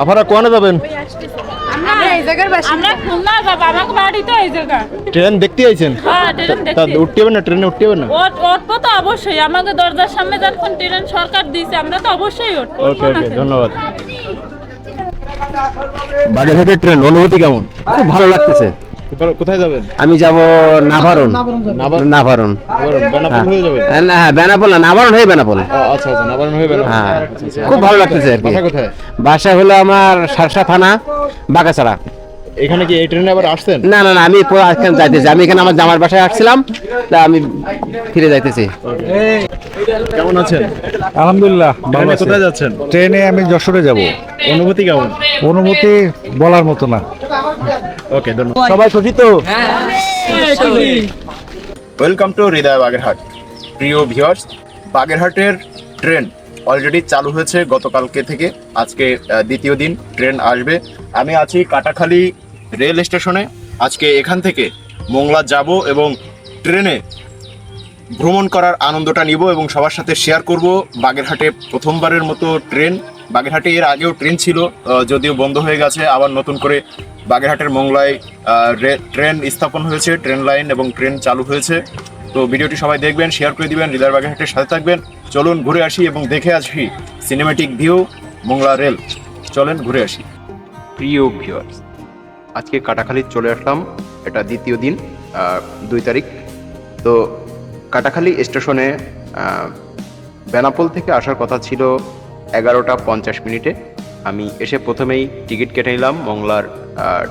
আপনারা কোয়ানে যাবেন? আমরা এই জায়গার বাসিন্দা। আমরা খুলনা যাব আমাকে বাড়ি তো এই জায়গা। ট্রেন দেখতে আইছেন? হ্যাঁ উঠতে হবে না ট্রেনে উঠতে হবে না? উঠবো তো অবশ্যই। আমাকে দরজার সামনে যখন ট্রেন সরকার দিয়েছে আমরা তো অবশ্যই উঠবো। ওকে ওকে ধন্যবাদ। বাগেরহাটের ট্রেন অনুভূতি কেমন? খুব ভালো লাগতেছে। কোথায়- যাবেন? আমি যাব নাভারণ। নাভারণ? নাভারণ? হয়ে যাবেন? হ্যাঁ, না, হ্যাঁ বেনাপোল না নাভারণ হয়ে বেনাপোল। আচ্ছা আচ্ছা নাবারণ হয়ে বেনাপোল। হ্যাঁ। আচ্ছা, আচ্ছা। খুব ভালো লাগতেছে আর কি। বাসা হলো আমার সারসা থানা বাগাছড়া এখানে কি এই ট্রেনে আবার আসছেন? না না না আমি পুরো এখানে যাইতেছি। আমি এখানে আমার জামার বাসায় আসছিলাম তা আমি ফিরে যাইতেছি। কেমন আছেন? আলহামদুলিল্লাহ ভালো আছি। কোথায় যাচ্ছেন? ট্রেনে আমি যশোরে যাব। অনুভূতি কেমন? অনুভূতি বলার মতো না। ওকে ধন্যবাদ। সবাই খুশি তো? Welcome to Hridoy Bagerhat. প্রিয় ভিউয়ার্স বাগেরহাটের ট্রেন অলরেডি চালু হয়েছে গতকালকে থেকে। আজকে দ্বিতীয় দিন ট্রেন আসবে। আমি আছি কাটাখালী রেল স্টেশনে আজকে এখান থেকে মোংলা যাব এবং ট্রেনে ভ্রমণ করার আনন্দটা নিব এবং সবার সাথে শেয়ার করব। বাগেরহাটে প্রথমবারের মতো ট্রেন। বাগেরহাটে এর আগেও ট্রেন ছিল যদিও বন্ধ হয়ে গেছে। আবার নতুন করে বাগেরহাটের মোংলায় ট্রেন স্থাপন হয়েছে, ট্রেন লাইন এবং ট্রেন চালু হয়েছে। তো ভিডিওটি সবাই দেখবেন শেয়ার করে দিবেন হৃদয় বাগেরহাটের সাথে থাকবেন। চলুন ঘুরে আসি এবং দেখে আসি সিনেমেটিক ভিউ মোংলা রেল। চলেন ঘুরে আসি। প্রিয় ভিউয়ার্স আজকে কাটাখালী চলে আসলাম। এটা দ্বিতীয় দিন দুই তারিখ। তো কাটাখালী স্টেশনে বেনাপোল থেকে আসার কথা ছিল এগারোটা পঞ্চাশ মিনিটে। আমি এসে প্রথমেই টিকিট কেটে নিলাম, মংলার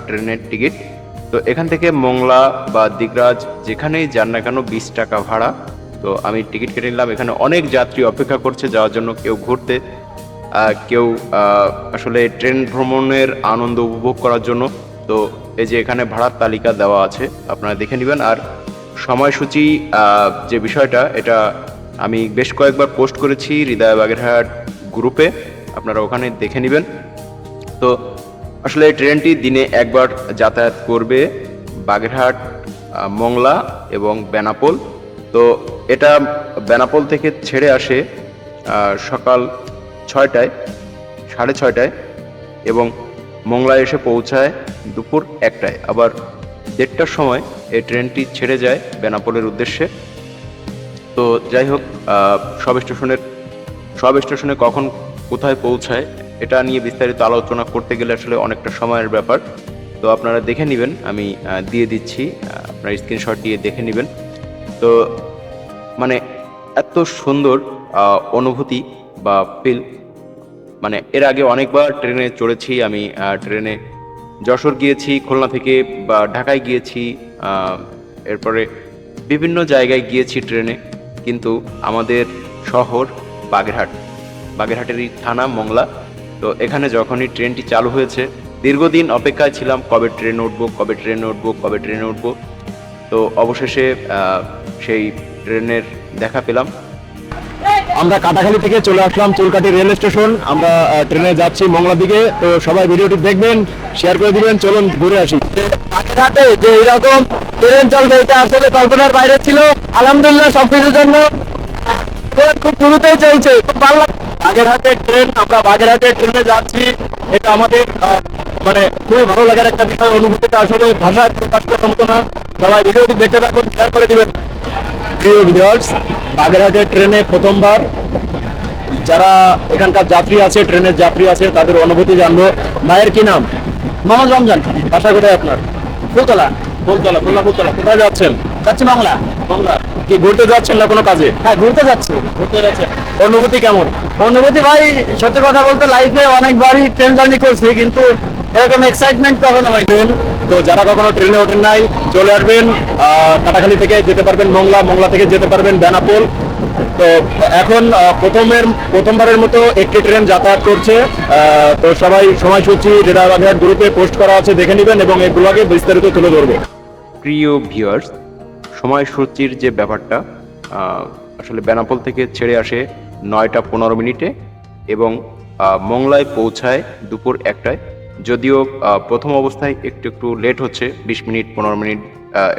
ট্রেনের টিকিট। তো এখান থেকে মংলা বা দিগরাজ যেখানেই যান না কেন বিশ টাকা ভাড়া। তো আমি টিকিট কেটে নিলাম। এখানে অনেক যাত্রী অপেক্ষা করছে যাওয়ার জন্য কেউ ঘুরতে কেউ আসলে ট্রেন ভ্রমণের আনন্দ উপভোগ করার জন্য। তো এই যে এখানে ভাড়ার তালিকা দেওয়া আছে, আপনারা দেখে নেবেন। আর সময়সূচি যে বিষয়টা, এটা আমি বেশ কয়েকবার পোস্ট করেছি হৃদয় বাগেরহাট গ্রুপে, আপনারা ওখানে দেখে নেবেন। তো আসলে ট্রেনটি দিনে একবার যাতায়াত করবে বাগেরহাট মংলা এবং বেনাপোল। তো এটা বেনাপোল থেকে ছেড়ে আসে সকাল ছয়টায়, সাড়ে ছয়টায় এবং মংলায় এসে পৌঁছায় দুপুর একটায়। আবার দেড়টার সময় এই ট্রেনটি ছেড়ে যায় বেনাপোলের উদ্দেশ্যে। তো যাই হোক সব স্টেশনের সব স্টেশনে কখন কোথায় পৌঁছায়, এটা নিয়ে বিস্তারিত আলোচনা করতে গেলে আসলে অনেকটা সময়ের ব্যাপার। তো আপনারা দেখে নেবেন, আমি দিয়ে দিচ্ছি আপনার স্ক্রিনশট দিয়ে দেখে নেবেন। তো মানে এত সুন্দর অনুভূতি বা ফিল মানে এর আগে অনেকবার ট্রেনে চড়েছি, আমি ট্রেনে যশোর গিয়েছি, খুলনা থেকে বা ঢাকায় গিয়েছি এরপরে বিভিন্ন জায়গায় গিয়েছি ট্রেনে, কিন্তু আমাদের শহর বাগেরহাট। বাগেরহাটেরই থানা মংলা। তো এখানে যখনই ট্রেনটি চালু হয়েছে, দীর্ঘদিন অপেক্ষায় ছিলাম, কবে ট্রেন উঠবো, কবে ট্রেন উঠবো, কবে ট্রেনে উঠবো। তো অবশেষে সেই ট্রেনের দেখা পেলাম। আমরা কাটাখালী থেকে চলে আসলাম চুলকাটি রেল স্টেশন। আমরা ট্রেনে যাচ্ছি মংলার দিকে। তো সবাই ভিডিওটি দেখবেন শেয়ার করে দিবেন, চলুন ঘুরে আসি। বাগেরহাটে যে এরকম ট্রেন চলবে, এটা আসলে কল্পনার বাইরে ছিল। আলহামদুলিল্লাহ সবকিছুর জন্য খুব দ্রুতই চলছে। খুব ভালো। বাগেরহাটের ট্রেন, আমরা বাগেরহাটের ট্রেনে যাচ্ছি। এটা আমাদের মানে খুবই ভালো লাগার একটা বিষয়। অনুভূতিটা আসলে ভাষায় প্রকাশ করার মতো না। সবাই ভিডিওটি দেখতে থাকুন শেয়ার করে দিবেন। প্রিয় ভিউয়ার্স বাগেরহাটের ট্রেনে প্রথমবার যারা এখানকার যাত্রী আছে ট্রেনের যাত্রী আছে তাদের অনুভূতি জানব। মায়ের কি নাম? মোহাম্মদ রমজান বাসা কোথায় আপনার? ফুলতলা। ফুলতলা ফুলতলা ফুলতলা। কোথায় যাচ্ছেন? যাচ্ছি বাংলা। বাংলা। কি ঘুরতে যাচ্ছেন না কোনো কাজে? হ্যাঁ ঘুরতে যাচ্ছি। ঘুরতে যাচ্ছেন। অনুভূতি কেমন? অনুভূতি ভাই সত্যি কথা বলতে লাইফে অনেকবারই ট্রেন জার্নি করছি কিন্তু এরকম এক্সাইটমেন্ট কখনো হয় ট্রেন তো যারা কখনো ট্রেনে ওঠেন নাই, চলে আসবেন কাটাখালী থেকে যেতে পারবেন মোংলা মোংলা থেকে যেতে পারবেন বেনাপোল। তো এখন প্রথমের, প্রথমবারের মতো একটি ট্রেন যাতায়াত করছে। তো সবাই সময়সূচি রেডার গ্রুপে পোস্ট করা আছে, দেখে নেবেন এবং এগুলোকে বিস্তারিত তুলে ধরবো। প্রিয় ভিউয়ার্স সময়সূচির যে ব্যাপারটা আসলে বেনাপোল থেকে ছেড়ে আসে নয়টা পনেরো মিনিটে এবং মংলায় পৌঁছায় দুপুর একটায়। যদিও প্রথম অবস্থায় একটু একটু লেট হচ্ছে, বিশ মিনিট, পনেরো মিনিট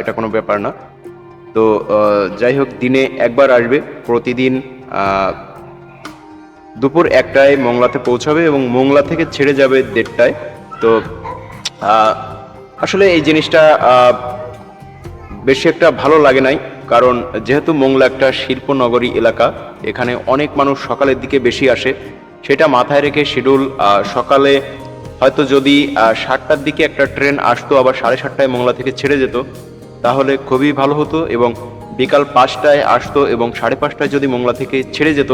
এটা কোনো ব্যাপার না। তো যাই হোক, দিনে একবার আসবে, প্রতিদিন দুপুর একটায় মোংলাতে পৌঁছাবে এবং মোংলা থেকে ছেড়ে যাবে দেড়টায়। তো আসলে এই জিনিসটা বেশি একটা ভালো লাগে নাই, কারণ যেহেতু মোংলা একটা শিল্প নগরী এলাকা, এখানে অনেক মানুষ সকালের দিকে বেশি আসে। সেটা মাথায় রেখে শিডিউল সকালে হয়তো যদি সাতটার দিকে একটা ট্রেন আসতো, আবার সাড়ে সাতটায় মোংলা থেকে ছেড়ে যেত, তাহলে খুবই ভালো হতো এবং বিকাল পাঁচটায় আসতো এবং সাড়ে পাঁচটায় যদি মোংলা থেকে ছেড়ে যেত,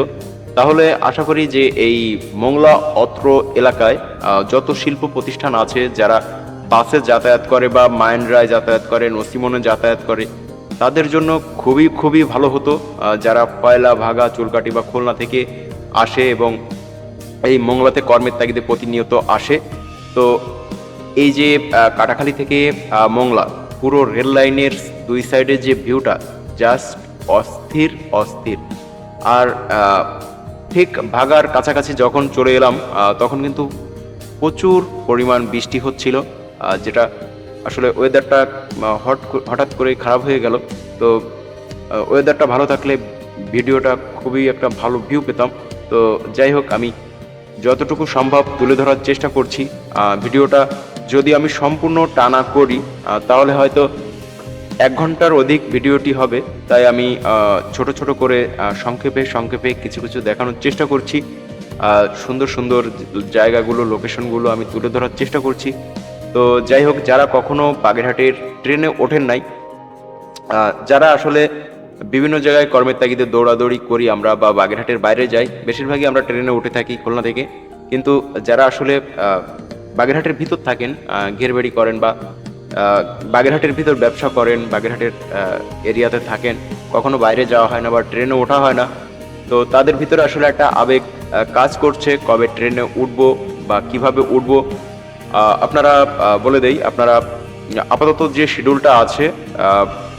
তাহলে আশা করি যে এই মোংলা অত্র এলাকায় যত শিল্প প্রতিষ্ঠান আছে, যারা বাসে যাতায়াত করে বা মাইন্ডরায় যাতায়াত করে, নসিমনে যাতায়াত করে, তাদের জন্য খুবই খুবই ভালো হতো যারা পয়লা ভাগা চুলকাটি বা খুলনা থেকে আসে এবং এই মোংলাতে কর্মের তাগিদে প্রতিনিয়ত আসে। তো এই যে কাটাখালী থেকে মোংলা, পুরো রেল লাইনের দুই সাইডের যে ভিউটা জাস্ট অস্থির অস্থির। আর ঠিক ভাগার কাছাকাছি যখন চলে এলাম তখন কিন্তু প্রচুর পরিমাণ বৃষ্টি হচ্ছিল যেটা আসলে ওয়েদারটা হট হঠাৎ করে খারাপ হয়ে গেল। তো ওয়েদারটা ভালো থাকলে ভিডিওটা খুবই একটা ভালো ভিউ পেতাম। তো যাই হোক, আমি যতটুকু সম্ভব তুলে ধরার চেষ্টা করছি। ভিডিওটা যদি আমি সম্পূর্ণ টানা করি তাহলে হয়তো এক ঘণ্টার অধিক ভিডিওটি হবে। তাই আমি ছোট ছোট করে সংক্ষেপে সংক্ষেপে কিছু কিছু দেখানোর চেষ্টা করছি। সুন্দর সুন্দর জায়গাগুলো, লোকেশনগুলো আমি তুলে ধরার চেষ্টা করছি। তো যাই হোক, যারা কখনো বাগেরহাটের ট্রেনে ওঠেন নাই যারা আসলে বিভিন্ন জায়গায় কর্মের তাগিদে দৌড়াদৌড়ি করি আমরা বা বাগেরহাটের বাইরে যাই, বেশিরভাগই আমরা ট্রেনে উঠে থাকি খুলনা থেকে। কিন্তু যারা আসলে বাগেরহাটের ভিতর থাকেন ঘেরবাড়ি করেন বা বাগেরহাটের ভিতর ব্যবসা করেন, বাগেরহাটের এরিয়াতে থাকেন, কখনো বাইরে যাওয়া হয় না বা ট্রেনে ওঠা হয় না, তো তাদের ভিতরে আসলে একটা আবেগ কাজ করছে, কবে ট্রেনে উঠবো বা কীভাবে উঠবো। আপনারা বলে দেই, আপনারা, আপাতত যে শিডিউলটা আছে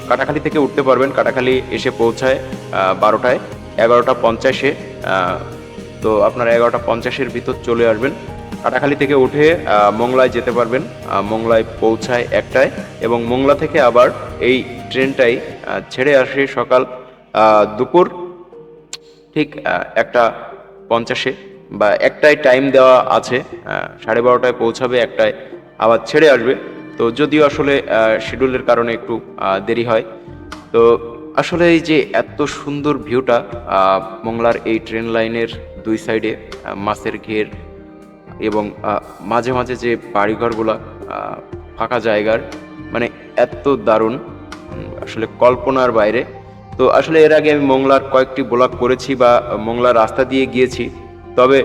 কাটাখালি থেকে উঠতে পারবেন। কাটাখালি এসে পৌঁছায় বারোটায়, এগারোটা পঞ্চাশে তো আপনারা এগারোটা পঞ্চাশের ভিতর চলে আসবেন। কাটাখালি থেকে উঠে মোংলায় যেতে পারবেন। মোংলায় পৌঁছায় একটায় এবং মোংলা থেকে আবার এই ট্রেনটাই ছেড়ে আসে সকাল দুপুর ঠিক একটা পঞ্চাশে বা একটাই টাইম দেওয়া আছে সাড়ে বারোটায় পৌঁছাবে, একটায় আবার ছেড়ে আসবে। তো যদিও আসলে শিডিউলের কারণে একটু দেরি হয়। তো আসলে এই যে এত সুন্দর ভিউটা মোংলার এই ট্রেন লাইনের দুই সাইডে মাছের ঘের এবং মাঝে মাঝে যে বাড়িঘরগুলা ফাঁকা জায়গার মানে এত দারুণ আসলে কল্পনার বাইরে। তো আসলে এর আগে আমি মোংলার কয়েকটি ব্লগ করেছি বা মোংলার রাস্তা দিয়ে গিয়েছি, তবে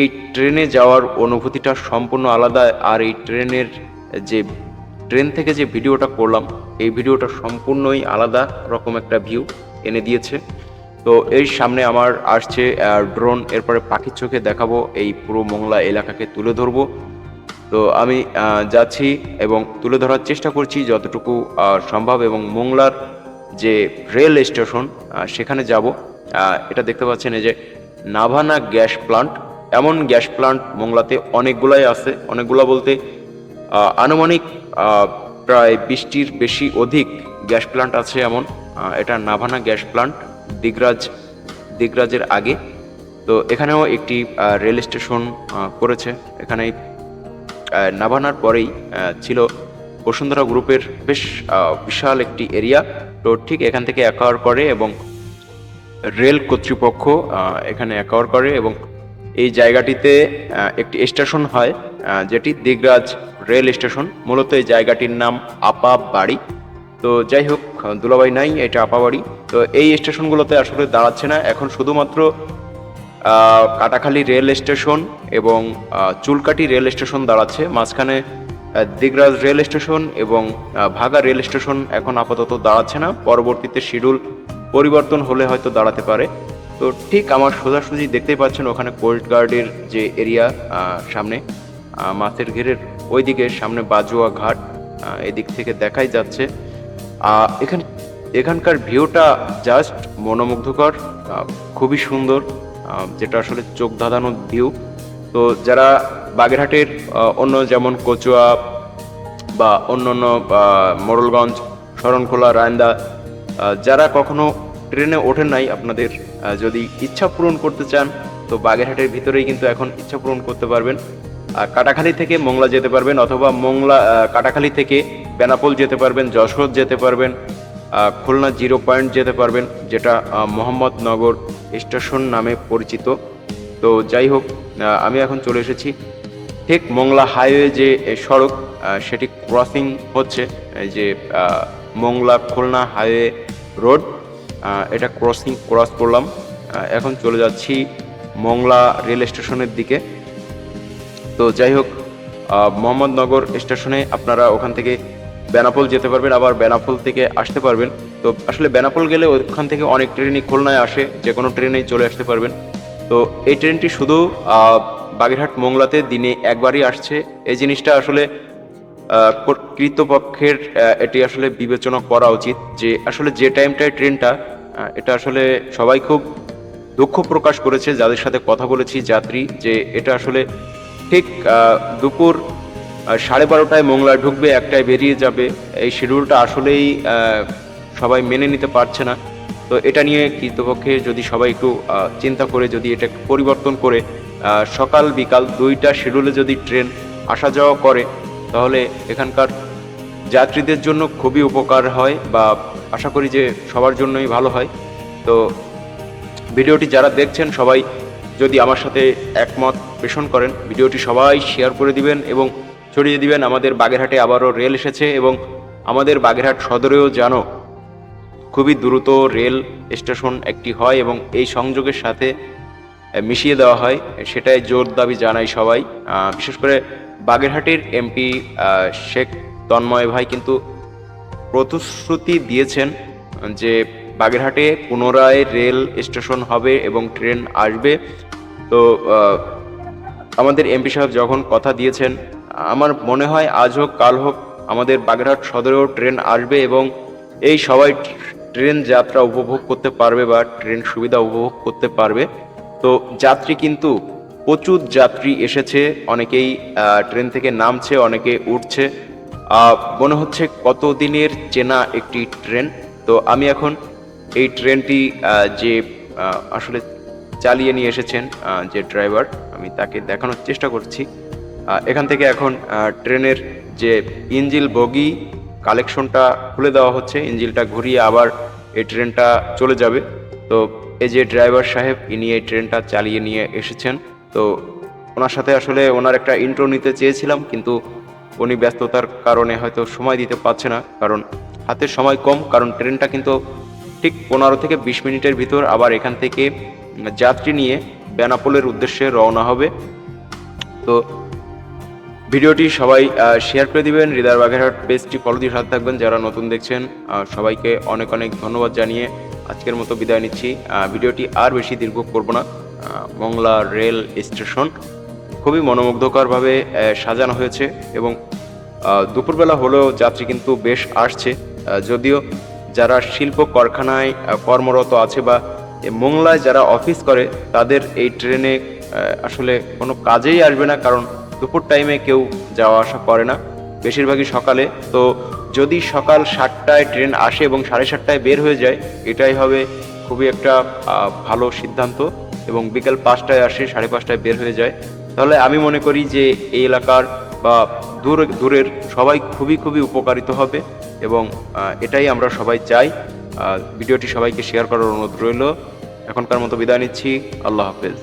এই ট্রেনে যাওয়ার অনুভূতিটা সম্পূর্ণ আলাদা, আর এই ট্রেনের যে ট্রেন থেকে যে ভিডিওটা করলাম, এই ভিডিওটা সম্পূর্ণই আলাদা রকম একটা ভিউ এনে দিয়েছে। তো এর সামনে আমার আসছে ড্রোন এরপরে পাখির চোখে দেখাবো, এই পুরো মোংলা এলাকাকে তুলে ধরবো। তো আমি যাচ্ছি এবং তুলে ধরার চেষ্টা করছি যতটুকু সম্ভব এবং মোংলার যে রেল স্টেশন সেখানে যাব। এটা দেখতে পাচ্ছেন এই যে নাভানা গ্যাস প্লান্ট। এমন গ্যাস প্লান্ট মোংলাতে অনেকগুলাই আছে। অনেকগুলা বলতে আনুমানিক প্রায় বিশটির বেশি অধিক গ্যাস প্লান্ট আছে এমন। এটা নাভানা গ্যাস প্লান্ট, দিগরাজ, দিগরাজের আগে। তো এখানেও একটি রেল স্টেশন করেছে। এখানে নাভানার পরেই ছিল বসুন্ধরা গ্রুপের বেশ বিশাল একটি এরিয়া। তো ঠিক এখান থেকে অ্যাকোয়ার করে এবং রেল কর্তৃপক্ষ এখানে অ্যাকোয়ার করে এবং এই জায়গাটিতে একটি স্টেশন হয় যেটি দিগরাজ রেল স্টেশন, মূলত এই জায়গাটির নাম আপা বাড়ি। তো যাই হোক দুলাবাই নাই, এটা আপা বাড়ি। তো এই স্টেশনগুলোতে আসলে দাঁড়াচ্ছে না। এখন শুধুমাত্র কাটাখালী রেল স্টেশন এবং চুলকাটি রেল স্টেশন দাঁড়াচ্ছে। মাঝখানে দিগরাজ রেল স্টেশন এবং ভাগা রেল স্টেশন এখন আপাতত দাঁড়াচ্ছে না। পরবর্তীতে শিডিউল পরিবর্তন হলে হয়তো দাঁড়াতে পারে। তো ঠিক আমার সোজাসুজি দেখতেই পাচ্ছেন ওখানে কোল্ড গার্ডের যে এরিয়া সামনে মাছের ঘেরের ওইদিকে সামনে বাজুয়া ঘাট এদিক থেকে দেখাই যাচ্ছে। এখানে এখানকার ভিউটা জাস্ট মনোমুগ্ধকর খুবই সুন্দর যেটা আসলে চোখ ধাঁধানো ভিউ তো যারা বাগেরহাটের অন্য যেমন কচুয়া বা অন্য অন্য মোড়লগঞ্জ, শরণখোলা, রায়ন্দা যারা কখনো ট্রেনে ওঠেন নাই আপনাদের যদি ইচ্ছা পূরণ করতে চান, তো বাগেরহাটের ভিতরেই কিন্তু এখন ইচ্ছা পূরণ করতে পারবেন। কাটাখালী থেকে মোংলা যেতে পারবেন অথবা মোংলা কাটাখালী থেকে বেনাপোল যেতে পারবেন, যশোর যেতে পারবেন খুলনা জিরো পয়েন্ট যেতে পারবেন, যেটা মোহাম্মদনগর স্টেশন নামে পরিচিত। তো যাই হোক আমি এখন চলে এসেছি। ঠিক মোংলা হাইওয়ে যে সড়ক সেটি ক্রসিং হচ্ছে যে মোংলা খুলনা হাইওয়ে রোড এটা ক্রসিং, ক্রস করলাম। এখন চলে যাচ্ছি মোংলা রেল স্টেশনের দিকে। তো যাই হোক মোহাম্মদনগর স্টেশনে আপনারা ওখান থেকে বেনাপোল যেতে পারবেন আবার বেনাপোল থেকে আসতে পারবেন। তো আসলে বেনাপোল গেলে ওখান থেকে অনেক ট্রেনই খুলনায় আসে যে কোনো ট্রেনেই চলে আসতে পারবেন। তো এই ট্রেনটি শুধু বাগেরহাট মোংলাতে দিনে একবারই আসছে। এই জিনিসটা আসলে আহ, কর- কৃতপক্ষের এটি আসলে বিবেচনা করা উচিত যে আসলে যে টাইমটায় ট্রেনটা এটা আসলে সবাই খুব দুঃখ প্রকাশ করেছে। যাদের সাথে কথা বলেছি যাত্রী যে এটা আসলে ঠিক দুপুর সাড়ে বারোটায় মোংলায় ঢুকবে, একটায় বেরিয়ে যাবে। এই শিডিউলটা আসলেই সবাই মেনে নিতে পারছে না। তো এটা নিয়ে কৃতপক্ষে যদি সবাই একটু চিন্তা করে, যদি এটা পরিবর্তন করে সকাল বিকাল দুইটা শিডিউলে যদি ট্রেন আসা যাওয়া করে, তাহলে এখানকার যাত্রীদের জন্য খুবই উপকার হয় বা আশা করি যে সবার জন্যই ভালো হয়। তো ভিডিওটি যারা দেখছেন সবাই যদি আমার সাথে একমত পোষণ করেন, ভিডিওটি সবাই শেয়ার করে দিবেন এবং ছড়িয়ে দিবেন। আমাদের বাগেরহাটে আবারও রেল এসেছে এবং আমাদের বাগেরহাট সদরেও জানো খুবই দ্রুত রেল স্টেশন একটি হয় এবং এই সংযোগের সাথে মিশিয়ে দেওয়া হয়। সেটাই জোর দাবি জানাই সবাই। বিশেষ করে বাগেরহাটের এমপি শেখ তন্ময় ভাই কিন্তু প্রতিশ্রুতি দিয়েছেন যে বাগেরহাটে পুনরায় রেল স্টেশন হবে এবং ট্রেন আসবে। তো আমাদের এমপি সাহেব যখন কথা দিয়েছেন, আমার মনে হয় আজ হোক, কাল হোক, আমাদের বাগেরহাট সদরেও ট্রেন আসবে এবং এই সবাই ট্রেন যাত্রা উপভোগ করতে পারবে বা ট্রেন সুবিধা উপভোগ করতে পারবে। তো, যাত্রী কিন্তু প্রচুর যাত্রী এসেছে, অনেকেই ট্রেন থেকে নামছে, অনেকে উঠছে। মনে হচ্ছে কতদিনের চেনা একটি ট্রেন। তো, আমি এখন এই ট্রেনটি যে আসলে চালিয়ে নিয়ে এসেছেন যে ড্রাইভার, আমি তাকে দেখানোর চেষ্টা করছি। এখান থেকে এখন ট্রেনের যে ইঞ্জিল বগি কালেকশনটা খুলে দেওয়া হচ্ছে, ইঞ্জিলটা ঘুরিয়ে আবার এই ট্রেনটা চলে যাবে। তো এই যে ড্রাইভার সাহেব, ইনি এই ট্রেনটা চালিয়ে নিয়ে এসেছেন। তো ওনার সাথে আসলে ওনার একটা ইন্ট্রো নিতে চেয়েছিলাম, কিন্তু উনি ব্যস্ততার কারণে হয়তো সময় দিতে পারছে না, কারণ হাতে সময় কম, কারণ ট্রেনটা কিন্তু ঠিক পনেরো থেকে বিশ মিনিটের ভিতর আবার এখান থেকে যাত্রী নিয়ে বেনাপোলের উদ্দেশ্যে রওনা হবে। তো ভিডিওটি সবাই শেয়ার করে দিবেন। হৃদয় বাগেরহাট পেজটি ফলো দিয়ে সাথে থাকবেন। যারা নতুন দেখছেন সবাইকে অনেক অনেক ধন্যবাদ জানিয়ে আজকের মতো বিদায় নিচ্ছি। ভিডিওটি আর বেশি দীর্ঘ করব না। মংলা রেল স্টেশন খুবই মনোমুগ্ধকরভাবে সাজানো হয়েছে এবং দুপুরবেলা হলেও যাত্রী কিন্তু বেশ আসছে। যদিও যারা শিল্প কারখানায় কর্মরত আছে বা মোংলায় যারা অফিস করে, তাদের এই ট্রেনে আসলে কোনো কাজেই আসবে না কারণ দুপুর টাইমে কেউ যাওয়া আসা করে না। বেশিরভাগই সকালে। তো যদি সকাল সাতটায় ট্রেন আসে এবং সাড়ে সাতটায় বের হয়ে যায়, এটাই হবে খুবই একটা ভালো সিদ্ধান্ত এবং বিকেল পাঁচটায় আসে, সাড়ে পাঁচটায় বের হয়ে যায়। তাহলে আমি মনে করি যে, এই এলাকার বা দূর, দূরের সবাই খুবই খুবই উপকারিত হবে। এবং এটাই আমরা সবাই চাই। ভিডিওটি সবাইকে শেয়ার করার অনুরোধ রইল। এখনকার মতো বিদায় নিচ্ছি। আল্লাহ হাফেজ।